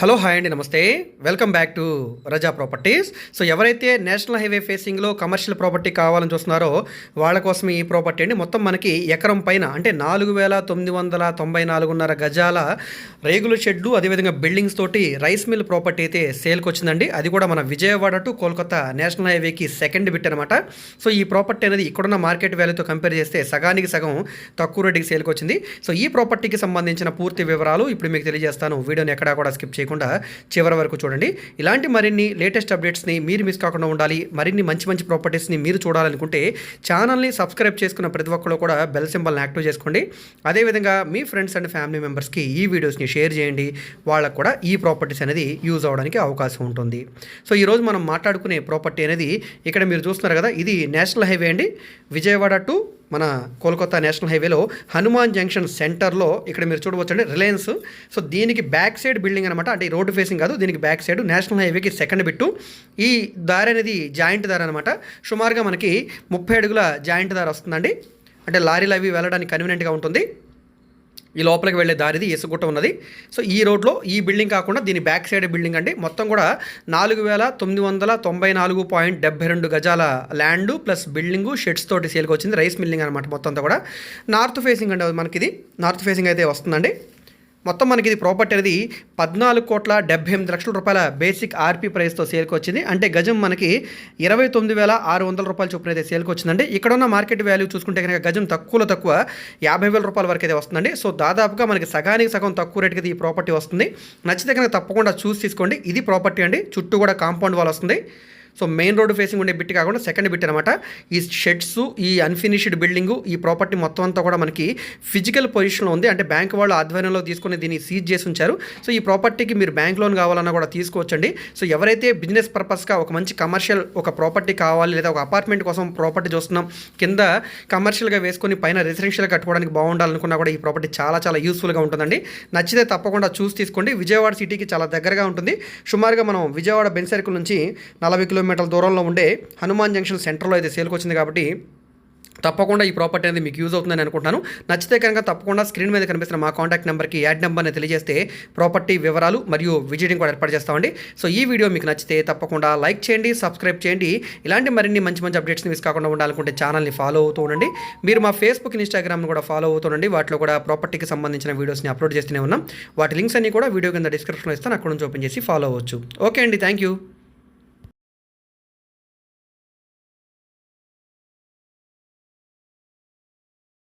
Hello hi అండి నమస్తే. Welcome back to Raza properties so ఎవరైతే నేషనల్ హైవే ఫేసింగ్లో కమర్షియల్ ప్రాపర్టీ కావాలని చూస్తున్నారో వాళ్ళ కోసం ఈ ప్రాపర్టీ అండి. మొత్తం మనకి ఎకరం పైన అంటే నాలుగు వేల తొమ్మిది వందల తొంభై నాలుగున్నర గజాల రేగుల షెడ్లు అదేవిధంగా బిల్డింగ్స్ తోటి రైస్ మిల్ ప్రాపర్టీ అయితే సేల్కి వచ్చిందండి. అది కూడా మన విజయవాడ టు కోల్కతా నేషనల్ హైవేకి సెకండ్ బిట్ అనమాట సో ఈ ప్రాపర్టీ అనేది ఇక్కడున్న మార్కెట్ వాల్యూతో కంపేర్ చేస్తే సగానికి సగం తక్కువ రేటుకి సేల్కి వచ్చింది. సో ఈ ప్రాపర్టీకి సంబంధించిన పూర్తి వివరాలు ఇప్పుడు మీకు తెలియజేస్తాను. వీడియోని ఎక్కడా కూడా స్కిప్ చేయకుండా చివరి వరకు చూడండి. ఇలాంటి మరిన్ని లేటెస్ట్ అప్డేట్స్ని మీరు మిస్ కాకుండా ఉండాలి. మరిన్ని మంచి మంచి ప్రాపర్టీస్ని మీరు చూడాలనుకుంటే ఛానల్ని సబ్స్క్రైబ్ చేసుకున్న ప్రతి ఒక్కరు కూడా బెల్ సింబల్ని యాక్టివ్ చేసుకోండి. అదేవిధంగా మీ ఫ్రెండ్స్ అండ్ ఫ్యామిలీ మెంబర్స్కి ఈ వీడియోస్ని షేర్ చేయండి. వాళ్ళకు కూడా ఈ ప్రాపర్టీస్ అనేది యూజ్ అవడానికి అవకాశం ఉంటుంది. సో ఈరోజు మనం మాట్లాడుకునే ప్రాపర్టీ అనేది ఇక్కడ మీరు చూస్తున్నారు కదా ఇది నేషనల్ హైవే అండి. విజయవాడ టు మన కోల్కతా నేషనల్ హైవేలో హనుమాన్ జంక్షన్ సెంటర్లో ఇక్కడ మీరు చూడవచ్చండి రిలయన్స్. సో దీనికి బ్యాక్ సైడ్ బిల్డింగ్ అనమాట అంటే రోడ్డు ఫేసింగ్ కాదు దీనికి బ్యాక్ సైడ్ నేషనల్ హైవేకి సెకండ్ బిట్టు. ఈ దారి అనేది జాయింట్ దారి అనమాట సుమారుగా మనకి ముప్పై అడుగుల జాయింట్ దారి వస్తుందండి. అంటే లారీలు అవి వెళ్ళడానికి కన్వీనియంట్గా ఉంటుంది. ఈ లోపలికి వెళ్ళే దారిది ఇసుగుట్ట ఉన్నది. సో ఈ రోడ్లో ఈ బిల్డింగ్ కాకుండా దీని బ్యాక్ సైడ్ బిల్డింగ్ అండి. మొత్తం కూడా నాలుగు వేల తొమ్మిది వందల తొంభై నాలుగు పాయింట్ డెబ్బై రెండు గజాల ల్యాండ్ ప్లస్ బిల్డింగు షెడ్స్ తోటి సేల్కి వచ్చింది రైస్ మిల్లింగ్ అనమాట మొత్తం అంతా కూడా. నార్త్ ఫేసింగ్ అండి మనకి ఇది నార్త్ ఫేసింగ్ అయితే వస్తుందండి. మొత్తం మనకి ఇది ప్రాపర్టీ అనేది పద్నాలుగు కోట్ల డెబ్బై ఎనిమిది లక్షల రూపాయల బేసిక్ ఆర్పీ ప్రైస్తో సేల్కి వచ్చింది. అంటే గజం మనకి ఇరవై తొమ్మిది వేల ఆరు వందల రూపాయల చొప్పున అయితే సేల్కి వచ్చిందండి. ఇక్కడ ఉన్న మార్కెట్ వాల్యూ చూసుకుంటే కనుక గజం తక్కువలో తక్కువ యాభై వేల రూపాయల వరకు అయితే వస్తుందండి. సో దాదాపుగా మనకి సగానికి సగం తక్కువ రేటుకి ఈ ప్రాపర్టీ వస్తుంది. నచ్చితే కనుక తప్పకుండా చూసి తీసుకోండి. ఇది ప్రాపర్టీ అండి. చుట్టూ కూడా కాంపౌండ్ వాల్ వస్తుంది. సో మెయిన్ రోడ్ ఫేసింగ్ ఉండే బిట్ కాకుండా సెకండ్ బిట్ అనమాట ఈ షెడ్స్ ఈ అన్ఫినిష్డ్ బిల్డింగ్ ఈ ప్రాపర్టీ మొత్తం అంతా కూడా మనకి ఫిజికల్ పొజిషన్లో ఉంది. అంటే బ్యాంక్ వాళ్ళు ఆధ్వర్యంలో తీసుకుని దీన్ని సీజ్ చేసి ఉంచారు. సో ఈ ప్రాపర్టీకి మీరు బ్యాంక్ లోన్ కావాలన్నా కూడా తీసుకోవచ్చండి. సో ఎవరైతే బిజినెస్ పర్పస్గా ఒక మంచి కమర్షియల్ ఒక ప్రాపర్టీ కావాలి లేదా ఒక అపార్ట్మెంట్ కోసం ప్రాపర్టీ చూస్తున్నాం కింద కమర్షియల్గా వేసుకొని పైన రెసిడెన్షియల్ కట్టుకోవడానికి బాగుండాలనుకున్నా కూడా ఈ ప్రాపర్టీ చాలా చాలా యూస్ఫుల్గా ఉంటుందండి. నచ్చితే తప్పకుండా చూసి తీసుకోండి. విజయవాడ సిటీకి చాలా దగ్గరగా ఉంటుంది. సుమారుగా మనం విజయవాడ బెన్ సర్కిల్ నుంచి నలభై కిలోమీటర్ల దూరంలో ఉండే హనుమాన్ జంక్షన్ సెంటర్లో అయితే సేల్కి వచ్చింది కాబట్టి తప్పకుండా ఈ ప్రాపర్టీ అనేది మీకు యూజ్ అవుతుందని అనుకుంటున్నాను. నచ్చితే కనుక తప్పకుండా స్క్రీన్ మీద కనిపిస్తున్న మా కాంటాక్ట్ నెంబర్కి యాడ్ నెంబర్ని తెలియజేస్తే ప్రాపర్టీ వివరాలు మరియు విజిటింగ్ కూడా ఏర్పాటు చేస్తామండి సో ఈ వీడియో మీకు నచ్చితే తప్పకుండా లైక్ చేయండి సబ్స్క్రైబ్ చేయండి. ఇలాంటి మరిన్ని మంచి మంచి అప్డేట్స్ని మిస్ కాకుండా ఉండాలనుకుంటే ఛానల్ని ఫాలో అవుతూ ఉండండి. మీరు మా ఫేస్బుక్ ఇన్స్టాగ్రామ్ని కూడా ఫాలో అవుతుండండి వాటిలో కూడా ప్రాపర్టీకి సంబంధించిన వీడియోస్ని అప్లోడ్ చేస్తూనే ఉన్నాం. వాటి లింక్స్ అన్ని కూడా వీడియో కింద డిస్క్రిప్షన్లో ఇస్తాను. అక్కడ నుంచి ఓపెన్ చేసి ఫాలో అవ్వచ్చు. ఓకే అండి. Thank you.